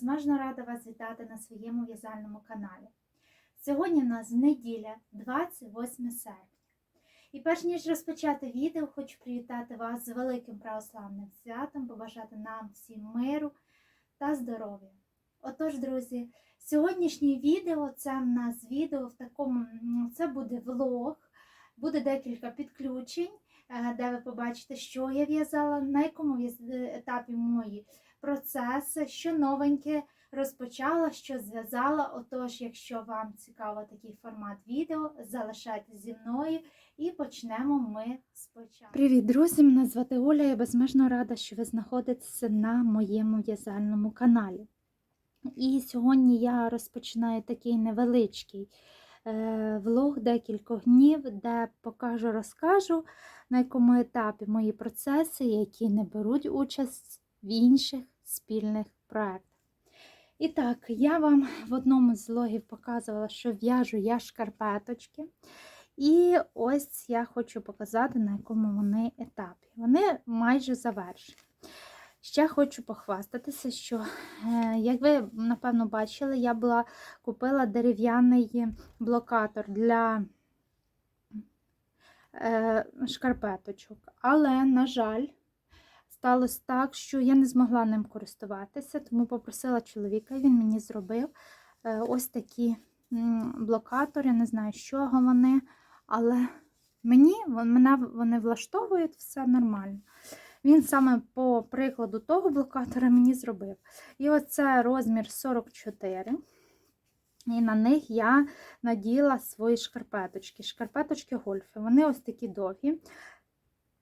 безмежно рада вас вітати на своєму в'язальному каналі. Сьогодні в нас неділя, 28 серпня. І перш ніж розпочати відео, хочу привітати вас з великим православним святом, побажати нам всім миру та здоров'я. Отож, друзі, сьогоднішнє відео це в нас відео в такому, це буде влог, буде декілька підключень е, де ви побачите, що я в'язала, на якому е, етапі мої процеси, що новеньке розпочала, що зв'язала. Отож, якщо вам цікаво такий формат відео, залишайтесь зі мною і почнемо ми спочатку. Привіт, друзі! Мене звати Оля. Я безмежно рада, що ви знаходитеся на моєму в'язальному каналі. І сьогодні я розпочинаю такий невеличкий е, влог декількох днів, де покажу, розкажу, на якому етапі мої процеси, які не беруть участь в інших спільних проєктах. І так, я вам в одному з влогів показувала, що в'яжу я шкарпеточки. І ось я хочу показати, на якому вони етапі. Вони майже завершені. Ще хочу похвастатися, що, е, як ви напевно бачили, я була купила дерев'яний блокатор для е, шкарпеточок. Але, на жаль, сталося так, що я не змогла ним користуватися, тому попросила чоловіка, він мені зробив е, ось такі блокатори. Не знаю, з чого вони, але мені мене вони влаштовують все нормально. Він саме по прикладу того блокатора мені зробив. І оце розмір 44. І на них я наділа свої шкарпеточки. Шкарпеточки гольфи. Вони ось такі довгі.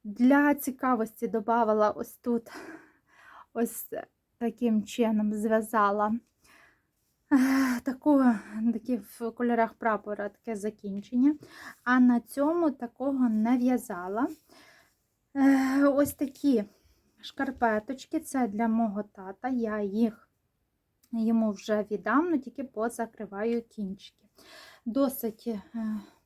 Для цікавості додавала ось тут, ось таким чином зв'язала таку, такі в кольорах прапора таке закінчення. А на цьому такого не в'язала. Ось такі шкарпеточки, це для мого тата. Я їх йому вже віддам, ну тільки позакриваю кінчики. Досить е,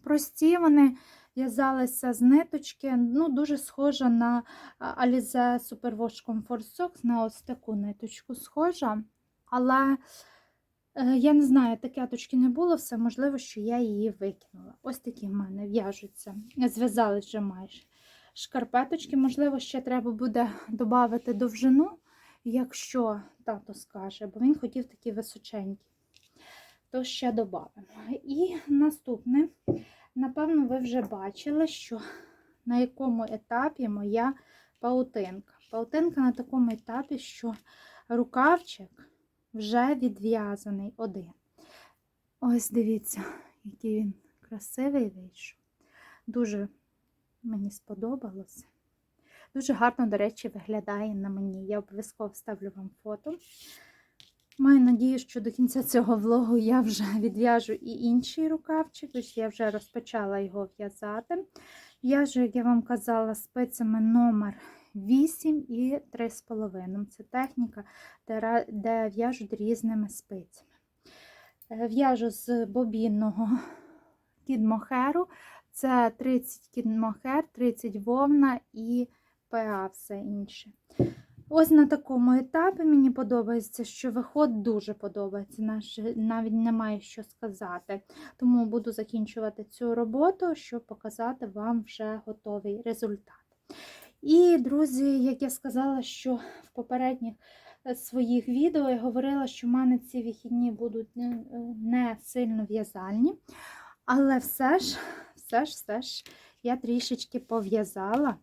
прості вони в'язалися з ниточки, ну, дуже схожа на Alize Superwash Comfort Socks, на ось таку ниточку схожа. Але е, я не знаю, такеточки не було, все можливо, що я її викинула. Ось такі в мене в'яжуться, зв'язались вже майже. Шкарпеточки, можливо, ще треба буде додати довжину, якщо тато скаже, бо він хотів такі височенькі, то ще додамо. І наступне, напевно, ви вже бачили, що на якому етапі моя паутинка. Паутинка на такому етапі, що рукавчик вже відв'язаний один. Ось дивіться, який він красивий вийшов. Дуже мені сподобалося. Дуже гарно, до речі, виглядає на мені. Я обов'язково вставлю вам фото. Маю надію, що до кінця цього влогу я вже відв'яжу і інший рукавчик, тож я вже розпочала його в'язати. В'яжу, як я вам казала, спицями номер 8 і 3,5. Це техніка, де, в'яжуть різними спицями. Е, В'яжу з бобінного кідмохеру. Це 30 кідмохер, 30 вовна і ПА все інше. Ось на такому етапі мені подобається, що виход дуже подобається, навіть немає що сказати. Тому буду закінчувати цю роботу, щоб показати вам вже готовий результат. І, друзі, як я сказала, що в попередніх е, своїх відео я говорила, що в мене ці вихідні будуть е, не сильно в'язальні, але все ж, все ж, все ж я трішечки пов'язала.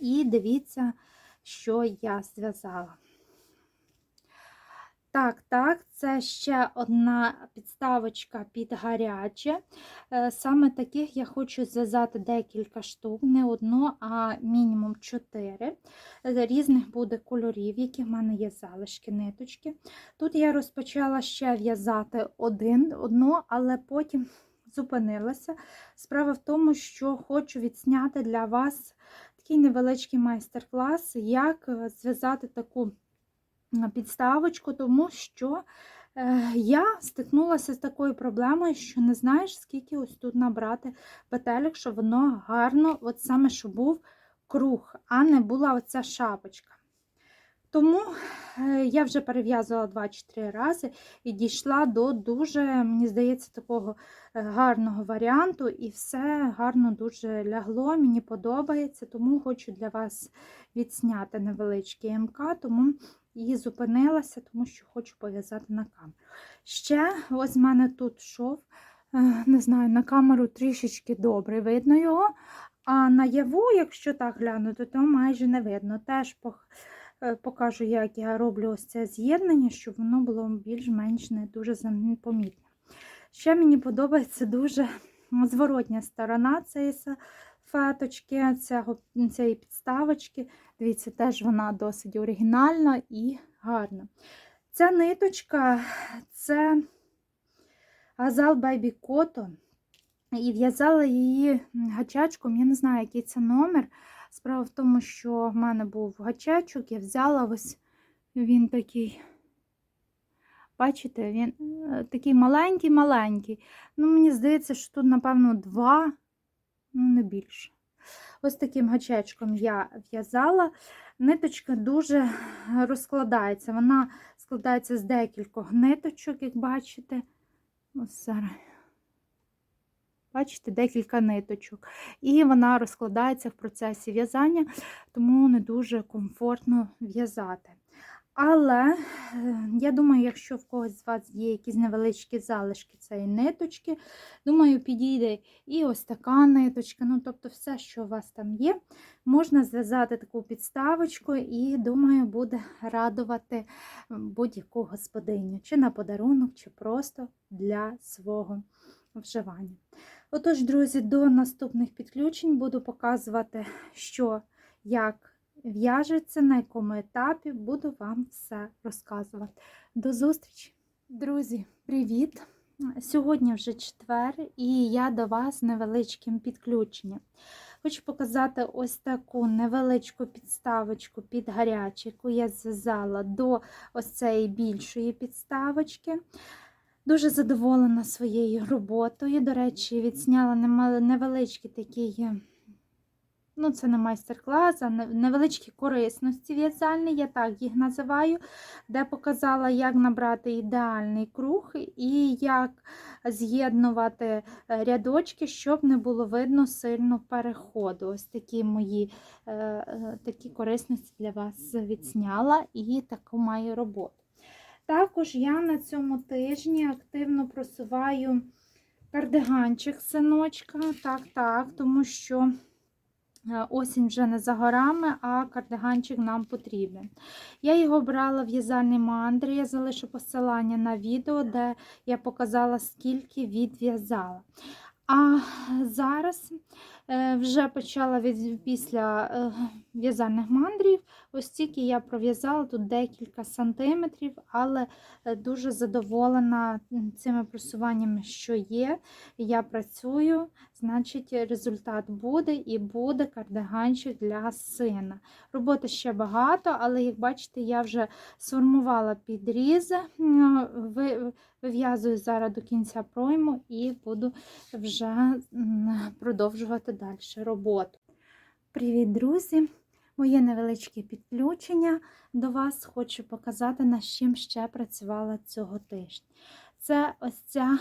І дивіться, що я зв'язала. Так, так, це ще одна підставочка під гаряче. Е, Саме таких я хочу зв'язати декілька штук, не одну, а мінімум чотири. Е, Різних буде кольорів, які в мене є залишки ниточки. Тут я розпочала ще в'язати один, одну, але потім зупинилася. Справа в тому, що хочу відсняти для вас такий невеличкий майстер-клас, як е, зв'язати таку підставочку, тому що е, я стикнулася з такою проблемою, що не знаєш, скільки ось тут набрати петелек, щоб воно гарно, от саме, щоб був круг, а не була оця шапочка. Тому е, я вже перев'язувала 2 чи 3 рази і дійшла до дуже, мені здається, такого е, гарного варіанту, і все гарно дуже лягло, мені подобається, тому хочу для вас відсняти невеличкий МК, тому і зупинилася, тому що хочу пов'язати на камеру. Ще ось в мене тут шов, е, не знаю, на камеру трішечки добре видно його. А наяву, якщо так глянути, то майже не видно. Теж покажу, як я роблю ось це з'єднання, щоб воно було більш-менш не дуже помітне. Ще мені подобається дуже зворотня сторона цієї феточки, цього, цієї підставочки. Дивіться, теж вона досить оригінальна і гарна. Ця ниточка це Азал Baby Cotton. І в'язала її гачачком, я не знаю, який це номер. Справа в тому, що в мене був гачачок, я взяла ось він такий. Бачите, він е, такий маленький-маленький. Ну, мені здається, що тут, напевно, два, ну, не більше. Ось таким гачечком я в'язала. Ниточка дуже розкладається. Вона складається з декількох ниточок, як бачите. Ось зараз. Бачите, декілька ниточок. І вона розкладається в процесі в'язання, тому не дуже комфортно в'язати. Але е, я думаю, якщо в когось з вас є якісь невеличкі залишки цієї ниточки, думаю, підійде і ось така ниточка. Ну, тобто, все, що у вас там є, можна зв'язати таку підставочку, і, думаю, буде радувати будь-яку господиню, чи на подарунок, чи просто для свого вживання. Отож, друзі, до наступних підключень буду показувати, що як в'яжеться, на якому етапі, буду вам все розказувати. До зустрічі! Друзі, привіт! Сьогодні вже четвер, і я до вас невеличким підключенням. Хочу показати ось таку невеличку підставочку під гарячу, яку я зв'язала до ось цієї більшої підставочки. Дуже задоволена своєю роботою. До речі, відсняла невеличкий такий, ну, це не майстер-клас, а невеличкі корисності в'язальні, я так їх називаю, де показала, як набрати ідеальний круг і як з'єднувати рядочки, щоб не було видно сильно переходу. Ось такі мої такі корисності для вас відсняла і таку маю роботу. Також я на цьому тижні активно просуваю кардиганчик синочка. Так, так, тому що осінь вже не за горами, а кардиганчик нам потрібен. Я його брала в в'язальний мандрі, я залишу посилання на відео, де я показала, скільки відв'язала. А зараз вже почала від, після в'язальних мандрів. Ось тільки я пров'язала тут декілька сантиметрів, але дуже задоволена цими просуваннями, що є. Я працюю, значить, результат буде і буде кардиганчик для сина. Роботи ще багато, але, як бачите, я вже сформувала підрізи, вив'язую зараз до кінця пройму і буду вже продовжувати далі роботу. Привіт, друзі! Моє невеличке підключення до вас хочу показати, над чим ще працювала цього тижня. Це ось ця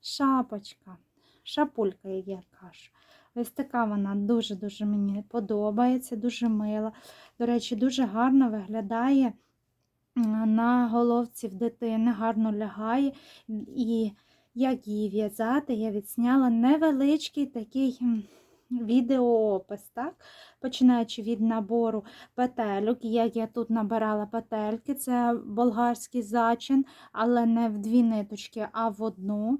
шапочка, шапулька, як я кажу. Ось така вона дуже-дуже мені подобається, дуже мила. До речі, дуже гарно виглядає на головці в дитини, гарно лягає. І як її в'язати, я відсняла невеличкий такий відеоопис, так? починаючи від набору петельок, як я тут набирала петельки, це болгарський зачин, але не в дві ниточки, а в одну.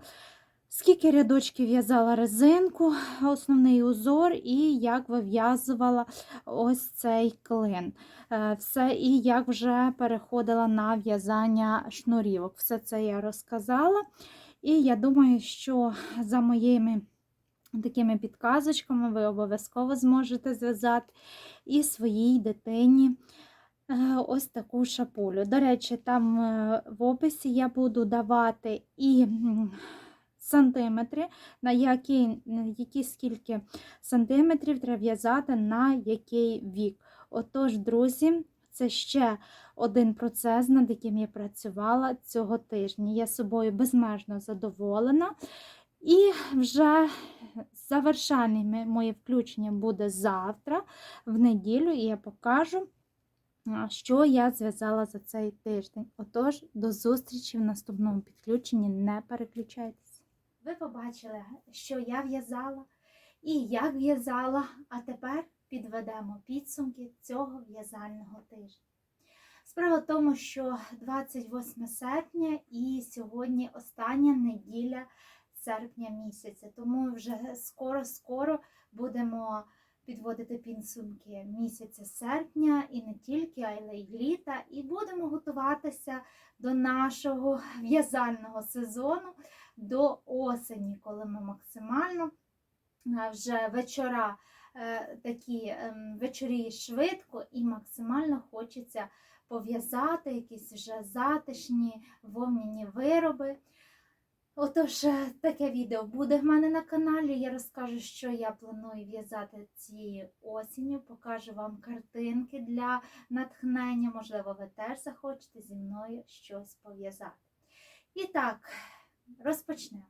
Скільки рядочків в'язала резинку, основний узор, і як вив'язувала ось цей клин. Е, все, І як вже переходила на в'язання шнурівок. Все це я розказала. І я думаю, що за моїми такими підказочками ви обов'язково зможете зв'язати і своїй дитині е, ось таку шапулю. До речі, там е, в описі я буду давати і сантиметри, на які, які скільки сантиметрів треба в'язати на який вік. Отож, друзі, Це ще один процес, над яким я працювала цього тижня. Я собою безмежно задоволена. І вже завершальне моє включення буде завтра, в неділю, і я покажу, що я зв'язала за цей тиждень. Отож, до зустрічі в наступному підключенні. Не переключайтеся. Ви побачили, що я в'язала і як в'язала, а тепер підведемо підсумки цього в'язального тижня. Справа в тому, що 28 серпня і сьогодні остання неділя серпня місяця, тому вже скоро-скоро будемо підводити підсумки місяця серпня і не тільки, але й літа, і будемо готуватися до нашого в'язального сезону, до осені, коли ми максимально е, вже вечора е, такі ем, вечорі швидко і максимально хочеться пов'язати якісь вже затишні вовняні вироби. Отож, е, таке відео буде в мене на каналі. Я розкажу, що я планую в'язати цією осінню, покажу вам картинки для натхнення. Можливо, ви теж захочете зі мною щось пов'язати. І так, розпочнемо.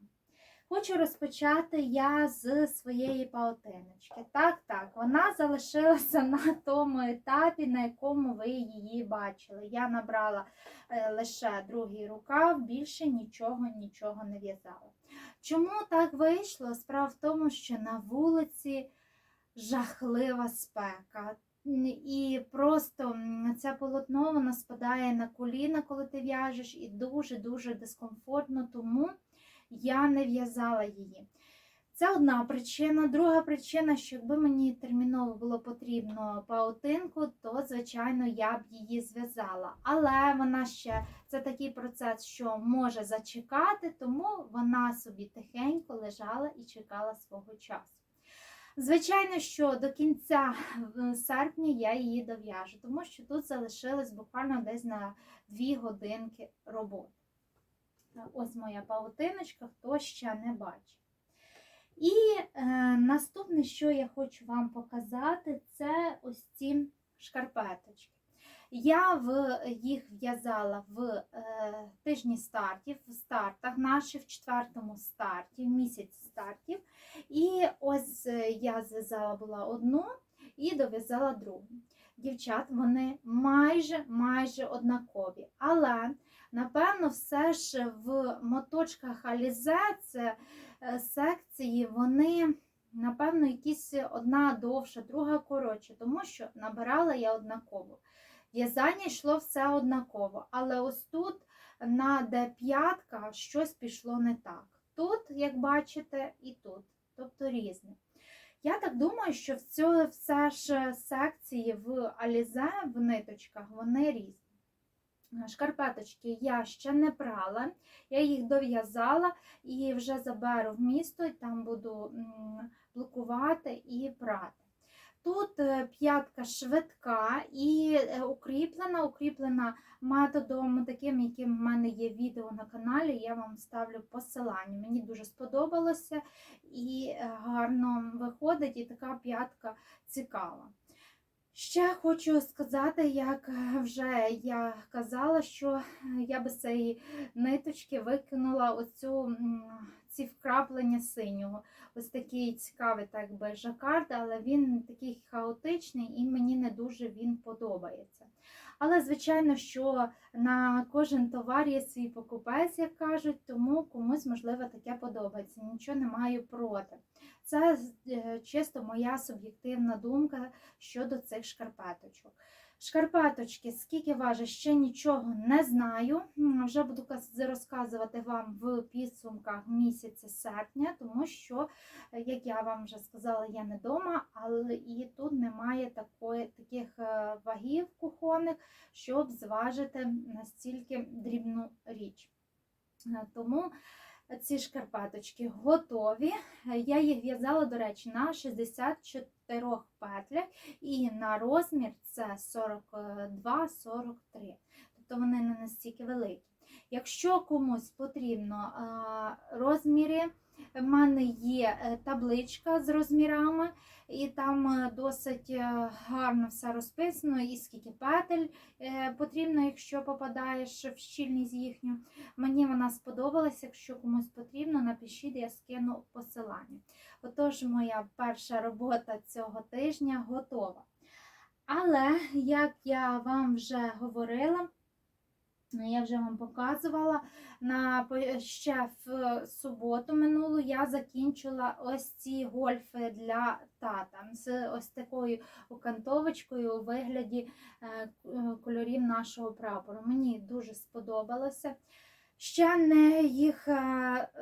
Хочу розпочати я з своєї паутиночки. Так, так, вона залишилася на тому етапі, на якому ви її бачили. Я набрала е, лише другий рукав, більше нічого, нічого не в'язала. Чому так вийшло? Справа в тому, що на вулиці жахлива спека. І просто це полотно воно спадає на коліна, коли ти в'яжеш, і дуже-дуже дискомфортно, тому я не в'язала її. Це одна причина. Друга причина, що якби мені терміново було потрібно паутинку, то, звичайно, я б її зв'язала. Але вона ще це такий процес, що може зачекати, тому вона собі тихенько лежала і чекала свого часу. Звичайно, що до кінця серпня я її дов'яжу, тому що тут залишилось буквально десь на 2 годинки роботи. Ось моя паутиночка, хто ще не бачив. І е, наступне, що я хочу вам показати, це ось ці шкарпеточки. Я в їх в'язала в е, тижні стартів, в стартах наших, в четвертому старті, в місяць стартів. І ось е, я зв'язала була одну і дов'язала другу. Дівчат, вони майже майже однакові. Але, напевно, все ж в моточках Алізе це е, секції, вони, напевно, якісь одна довша, друга коротша, тому що набирала я однаково. В'язання йшло все однаково, але ось тут на де п'ятка щось пішло не так. Тут, як бачите, і тут, тобто різне. Я так думаю, що в цьому все ж секції в Алізе, в ниточках, вони різні. Шкарпеточки я ще не прала, я їх дов'язала і вже заберу в місто, і там буду блокувати і прати. Тут е, п'ятка швидка і е, укріплена, укріплена методом таким, яким в мене є відео на каналі, я вам ставлю посилання. Мені дуже сподобалося і е, гарно виходить, і така п'ятка цікава. Ще хочу сказати, як вже я казала, що я без цієї ниточки викинула оцю, ці вкраплення синього. Ось такий цікавий, так би жакард, але він такий хаотичний і мені не дуже він подобається. Але, звичайно, що на кожен товар є свій покупець, як кажуть, тому комусь, можливо, таке подобається. Нічого не маю проти. Це е, чисто моя суб'єктивна думка щодо цих шкарпеточок. Шкарпеточки, скільки важить, ще нічого не знаю. Вже буду розказувати вам в підсумках місяця серпня, тому що, е, як я вам вже сказала, я не вдома, але і тут немає такої, таких е, вагів кухонних, щоб зважити настільки дрібну річ. Тому ці шкарпеточки готові. Я їх в'язала, до речі, на 64 петлях, і на розмір це 42-43. Тобто вони не настільки великі. Якщо комусь потрібно розміри В мене є е, табличка з розмірами, і там е, досить е, гарно все розписано, і скільки петель потрібно, якщо попадаєш в щільність їхню. Мені вона сподобалась. Якщо комусь потрібно, напишіть, я скину посилання. Отож, моя перша робота цього тижня готова. Але, як я вам вже говорила, я вже вам показувала, на, ще в суботу минулу я закінчила ось ці гольфи для тата з ось такою окантовочкою у вигляді е, е, кольорів нашого прапору. Мені дуже сподобалося. Ще не їх, е,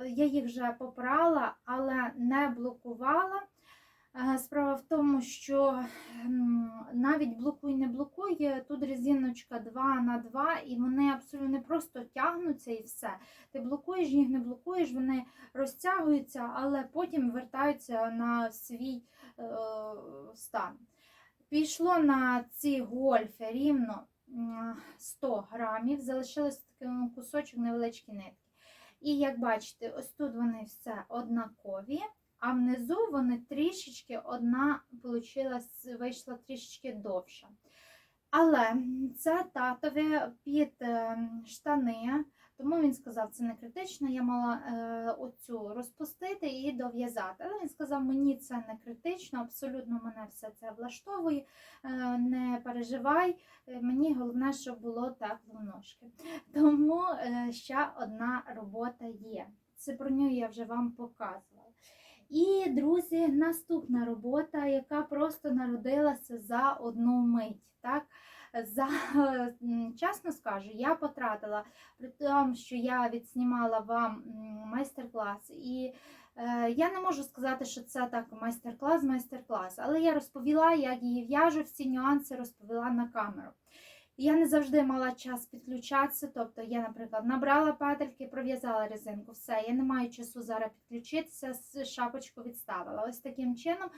я їх вже попрала, але не блокувала. Е, Справа в тому, що м, навіть блокуй, не блокуй, е, тут резиночка 2 на 2 і вони абсолютно не просто тягнуться і все. Ти блокуєш їх, не блокуєш, вони розтягуються, але потім вертаються на свій е, стан. Пішло на ці гольфи рівно 100 грамів, залишилось такий кусочок невеличкі нитки. І як бачите, ось тут вони все однакові. А внизу вони трішечки одна получилась, вийшла трішечки довша. Але це татові під е, штани, тому він сказав, це не критично. Я мала е, оцю розпустити і дов'язати. Але він сказав, мені це не критично, абсолютно мене все це влаштовує. Е, не переживай, мені головне, щоб було тепло в ножки. Тому ще одна робота є. Це про нього я вже вам показувала. І, друзі, наступна робота, яка просто народилася за одну мить. Так? За, чесно скажу, я потратила, при тому, що я відснімала вам майстер-клас, і е, я не можу сказати, що це так майстер-клас, майстер-клас, але я розповіла, як її в'яжу, всі нюанси розповіла на камеру. Я не завжди мала час підключатися, тобто я, наприклад, набрала петельки, пров'язала резинку, все, я не маю часу зараз підключитися, шапочку відставила. Ось таким чином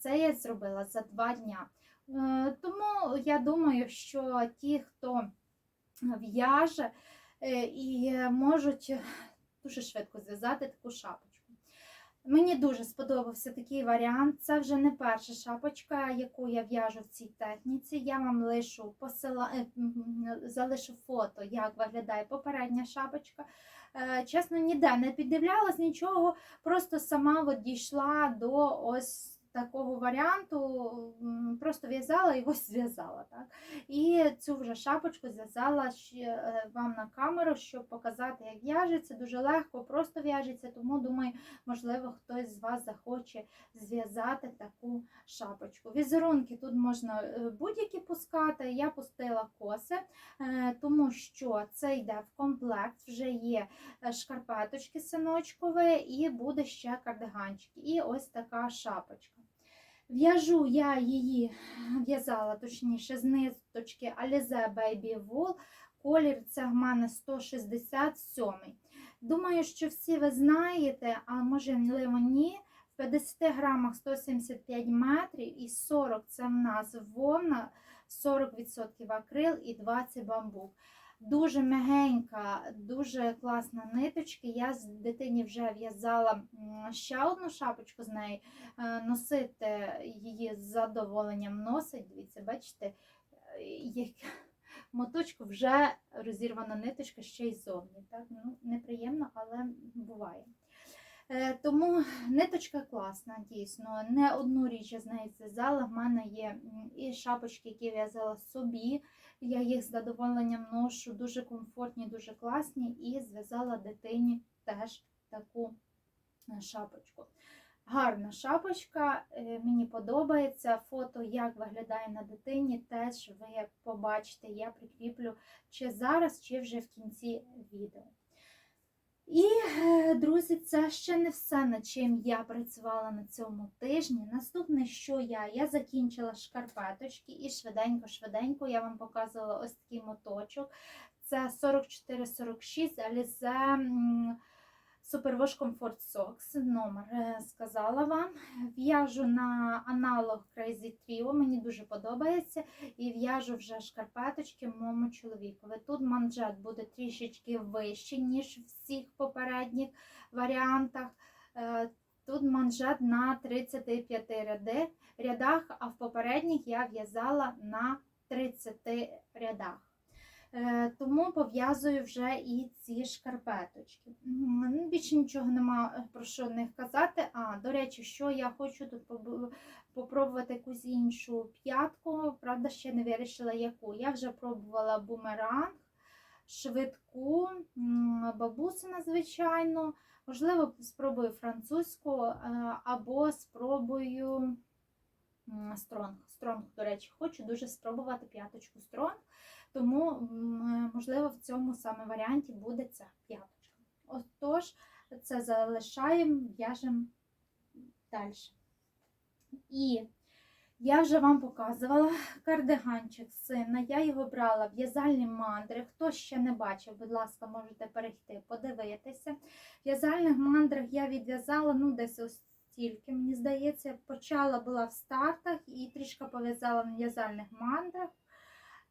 це я зробила за два дня. Е, Тому я думаю, що ті, хто в'яже е, і можуть дуже швидко зв'язати таку шапочку. Мені дуже сподобався такий варіант. Це вже не перша шапочка, яку я в'яжу в цій техніці. Я вам лишу посила... е, залишу фото, як виглядає попередня шапочка. Е, Чесно, ніде не піддивлялась нічого, просто сама от дійшла до ось такого варіанту, просто в'язала і ось зв'язала. Так? І цю вже шапочку зв'язала е, вам на камеру, щоб показати, як в'яжеться. Дуже легко, просто в'яжеться, тому думаю, можливо, хтось з вас захоче зв'язати таку шапочку. Візерунки тут можна е, будь-які пускати. Я пустила коси, е, тому що це йде в комплект, вже є шкарпеточки синочкові і буде ще кардиганчик. І ось така шапочка. В'яжу я її, в'язала точніше з ниточки Alize Baby Wool. Колір це в мене 167. Думаю, що всі ви знаєте, а можливо ні. В 50 грамах 175 метрів і 40 це в нас вовна, 40% акрил і 20 бамбук. Дуже м'ягенька, дуже класна ниточка. Я з дитині вже в'язала ще одну шапочку з неї. Е, Носити її з задоволенням носить. Дивіться, бачите, е, як моточку вже розірвана ниточка ще й зовні. Так? Ну, неприємно, але буває. Е, Тому ниточка класна, дійсно. Не одну річ я з нею зв'язала. В мене є і шапочки, які в'язала собі. Я їх з задоволенням ношу, дуже комфортні, дуже класні, і зв'язала дитині теж таку е, шапочку. Гарна шапочка, е, мені подобається. Фото, як виглядає на дитині, теж ви побачите, я прикріплю чи зараз, чи вже в кінці відео. І, е, друзі, це ще не все, над чим я працювала на цьому тижні. Наступне, що я? Я закінчила шкарпеточки і швиденько-швиденько я вам показувала ось такий моточок. Це 44-46, але м, Superwash Comfort Socks. Номер е, сказала вам. В'яжу на аналог Crazy Trio, мені дуже подобається. І в'яжу вже шкарпеточки моєму чоловікові. Тут манжет буде трішечки вищий, ніж в всіх попередніх варіантах. Е, Тут манжет на 35 ряди, рядах, а в попередніх я в'язала на 30 рядах. Е, Тому пов'язую вже і ці шкарпеточки. Ну, Більше нічого нема е, про що них казати. А, до речі, що я хочу тут попробувати якусь іншу п'ятку, правда, ще не вирішила яку. Я вже пробувала бумеранг, швидку, бабусина, звичайно. Можливо, спробую французьку е, або спробую стронг. Стронг, до речі, хочу дуже спробувати п'яточку стронг, тому, можливо, в цьому саме варіанті буде ця п'яточка. Отож, це залишаємо, в'яжемо далі. І я вже вам показувала кардиганчик сина. Я його брала в в'язальні мандри. Хто ще не бачив, будь ласка, можете перейти, подивитися. В в'язальних мандрах я відв'язала ну, десь ось стільки, мені здається. Почала була в стартах і трішки пов'язала в в'язальних мандрах.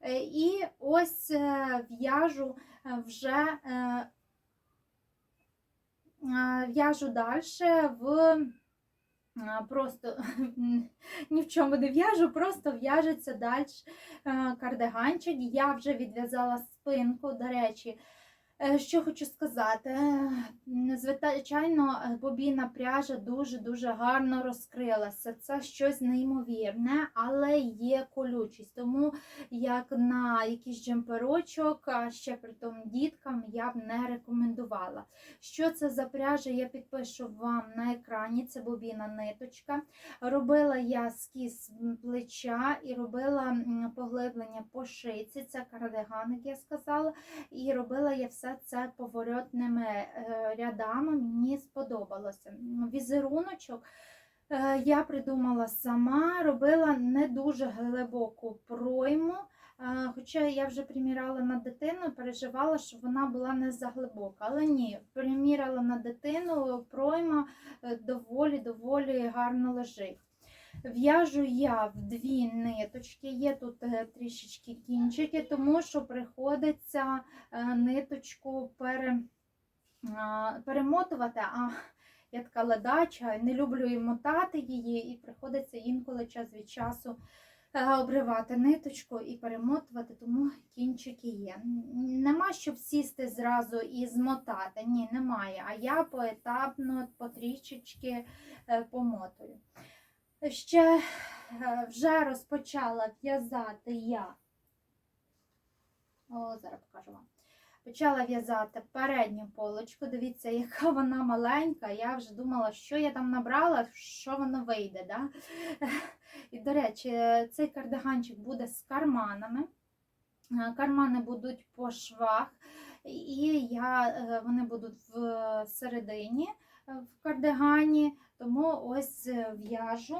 Е, І ось е, в'яжу е, вже в'яжу далі в просто ні в чому не в'яжу, просто в'яжеться далі кардиганчик. Я вже відв'язала спинку, до речі. Е, Що хочу сказати, е, звичайно, бобіна пряжа дуже-дуже гарно розкрилася. Це щось неймовірне, але є колючість. Тому як на якийсь джемперочок, ще при тому діткам, я б не рекомендувала. Що це за пряжа, я підпишу вам на екрані. Це бобіна ниточка. Робила я скіз плеча і робила поглиблення по шиці. Це кардиган, як я сказала. І робила я все це поворотними е, рядами. Мені сподобалося. Візеруночок. е, Я придумала сама, робила не дуже глибоку пройму, е, хоча я вже приміряла на дитину переживала, що вона була не заглибока. Але ні, приміряла на дитину, пройма доволі-доволі гарно лежить. В'яжу я в дві ниточки, є тут е, трішечки кінчики, тому що приходиться е, ниточку пере, перемотувати, а я така ледача, не люблю і мотати її, і приходиться інколи час від часу е, обривати ниточку і перемотувати, тому кінчики є. Нема щоб сісти зразу і змотати. Ні, немає. А я поетапно, потрішечки помотую. Ще е, вже розпочала в'язати я. О, зараз покажу вам. Почала в'язати передню полочку. Дивіться, яка вона маленька. Я вже думала, що я там набрала, що воно вийде. Да? І, до речі, цей кардиганчик буде з карманами. Е, Кармани будуть по швах, і я, е, вони будуть в середині в кардигані, тому ось в'яжу.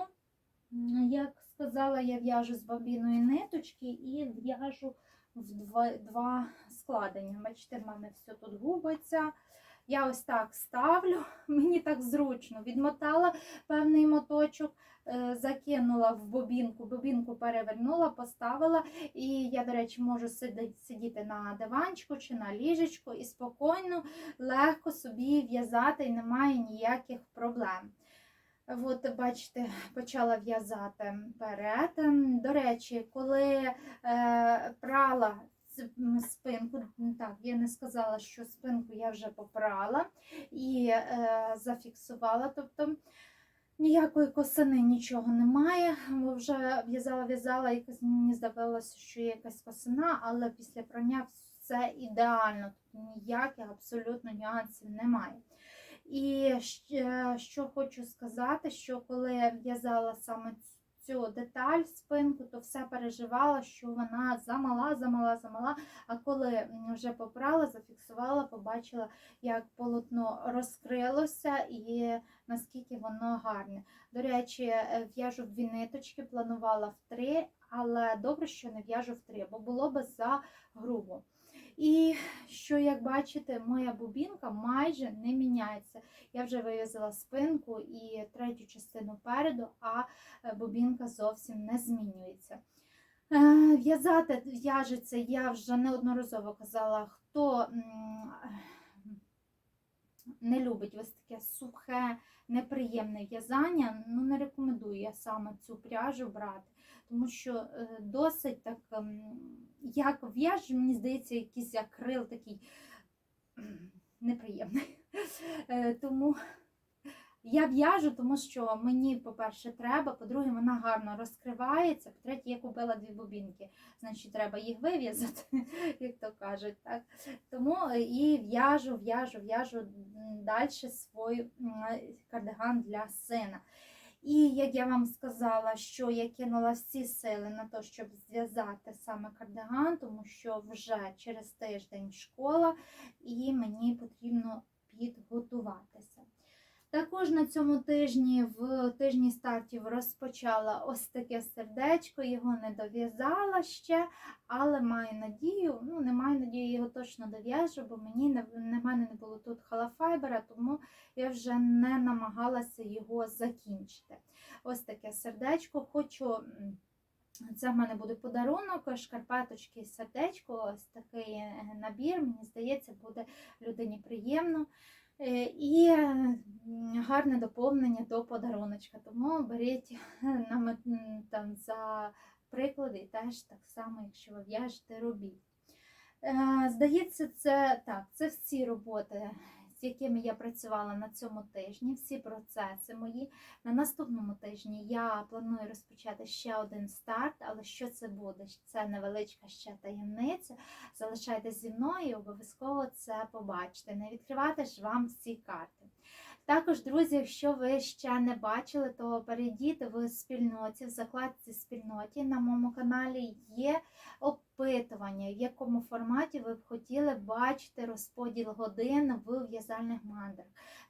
Як сказала, я в'яжу з бобіної ниточки і в'яжу в два, два складення. Бачите, в мене все тут губиться. Я ось так ставлю, мені так зручно. Відмотала певний моточок, е, закинула в бобінку, бобінку перевернула, поставила. І я, до речі, можу сидіти на диванчику чи на ліжечку і спокійно, легко собі в'язати, і немає ніяких проблем. От, бачите, почала в'язати перед. До речі, коли е, прала спинку, так, я не сказала, що спинку я вже попрала і е, зафіксувала. Тобто ніякої косини нічого немає. Бо вже в'язала, в'язала, якось мені здавалося, що є якась косина, але після прання все ідеально. Тут ніяких абсолютно нюансів немає. І що хочу сказати, що коли я в'язала саме цю деталь спинку, то все переживала, що вона замала, замала, замала. А коли вже попрала, зафіксувала, побачила, як полотно розкрилося і наскільки воно гарне. До речі, е, в'яжу дві ниточки, планувала в три, але добре, що не в'яжу в три, бо було би за грубо. І що, як бачите, моя бубінка майже не міняється. Я вже вив'язала спинку і третю частину переду, а е, бобінка зовсім не змінюється. Е, В'язати в'яжеться, я вже неодноразово казала, хто не любить ось таке сухе, неприємне в'язання, ну не рекомендую я саме цю пряжу брати, тому що е, досить так, ем, як в'яж, мені здається, якийсь акрил такий неприємний. Е, Тому я в'яжу, тому що мені, по-перше, треба, по-друге, вона гарно розкривається. По-третє, я купила дві бобінки, значить, треба їх вив'язати, як то кажуть. Так? Тому е, і в'яжу, в'яжу, в'яжу далі свій кардиган для сина. І як я вам сказала, що я кинула всі сили на те, щоб зв'язати саме кардиган, тому що вже через тиждень школа, і мені потрібно підготуватися. Також на цьому тижні, в тижні стартів, розпочала ось таке сердечко, його не дов'язала ще, але маю надію, ну не маю надію, його точно дов'яжу, бо мені не, не мене не було тут халафайбера, тому я вже не намагалася його закінчити. Ось таке сердечко. Хочу. Це в мене буде подарунок, шкарпеточки, сердечко, ось такий е, набір. Мені здається, буде людині приємно. Е, І е, гарне доповнення до подаруночка. Тому беріть нам там за приклади, і теж так само, якщо ви в'яжете, робіть. Е, Здається, це так, це всі роботи, з якими я працювала на цьому тижні, всі процеси мої. На наступному тижні я планую розпочати ще один старт, але що це буде? Це невеличка ще таємниця. Залишайтесь зі мною обов'язково це побачите. Не відкривати ж вам всі карти. Також, друзі, якщо ви ще не бачили, то перейдіть в спільноті, в закладці спільноті на моєму каналі є опитування, в якому форматі ви б хотіли бачити розподіл годин в в'язальних мандрах.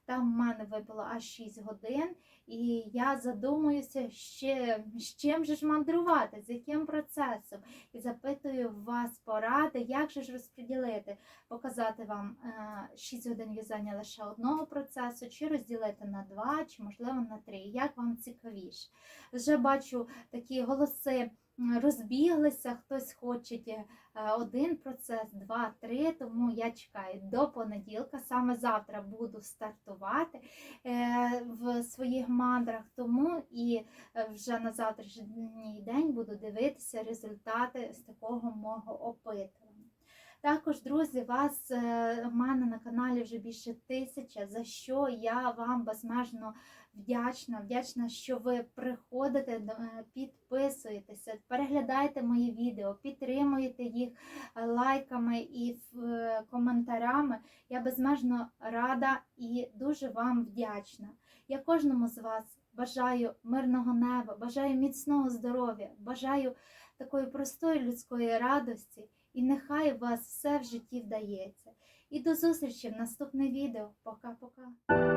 Там в мене випало аж 6 годин, і я задумуюся, ще, з чим же ж мандрувати, з яким процесом. І запитую вас поради, як же ж розподілити, показати вам е, 6 годин в'язання лише одного процесу, чи розділити на 2, чи можливо на 3. Як вам цікавіше? Вже бачу такі голоси розбіглися, хтось хоче е, один процес, два, три. Тому я чекаю до понеділка. Саме завтра буду стартувати е, в своїх мандрах. Тому і е, вже на завтрашній день буду дивитися результати з такого мого опитування. Також, друзі, вас е, в мене на каналі вже більше тисяча, за що я вам безмежно вдячна. Вдячна, що ви приходите, е, підписуєтеся, переглядаєте мої відео, підтримуєте їх е, лайками і коментарями. Я безмежно рада і дуже вам вдячна. Я кожному з вас бажаю мирного неба, бажаю міцного здоров'я, бажаю такої простої людської радості. І нехай вас все в житті вдається. І до зустрічі в наступне відео. Пока-пока.